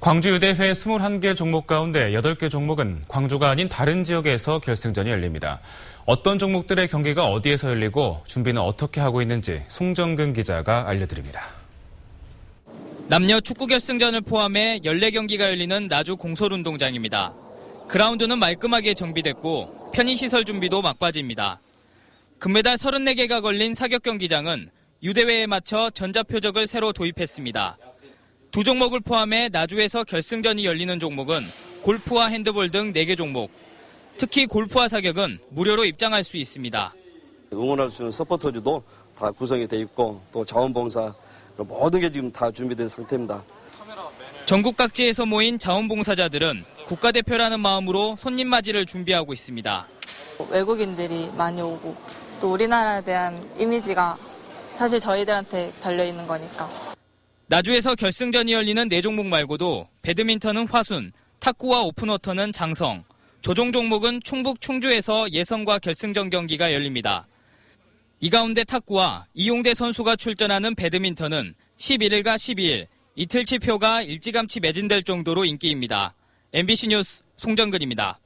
광주유대회 21개 종목 가운데 8개 종목은 광주가 아닌 다른 지역에서 결승전이 열립니다. 어떤 종목들의 경기가 어디에서 열리고 준비는 어떻게 하고 있는지 송정근 기자가 알려드립니다. 남녀 축구 결승전을 포함해 14경기가 열리는 나주 공솔운동장입니다. 그라운드는 말끔하게 정비됐고 편의시설 준비도 막바지입니다. 금메달 34개가 걸린 사격 경기장은 유대회에 맞춰 전자표적을 새로 도입했습니다. 두 종목을 포함해 나주에서 결승전이 열리는 종목은 골프와 핸드볼 등 4개 종목. 특히 골프와 사격은 무료로 입장할 수 있습니다. 응원할 수 있는 서포터즈도 다 구성이 돼 있고 또 자원봉사 모든 게 지금 다 준비된 상태입니다. 전국 각지에서 모인 자원봉사자들은 국가대표라는 마음으로 손님 맞이를 준비하고 있습니다. 외국인들이 많이 오고 또 우리나라에 대한 이미지가 사실 저희들한테 달려 있는 거니까. 나주에서 결승전이 열리는 네 종목 말고도 배드민턴은 화순, 탁구와 오픈워터는 장성, 조종 종목은 충북 충주에서 예선과 결승전 경기가 열립니다. 이 가운데 탁구와 이용대 선수가 출전하는 배드민턴은 11일과 12일 이틀치 표가 일찌감치 매진될 정도로 인기입니다. MBC 뉴스 송정근입니다.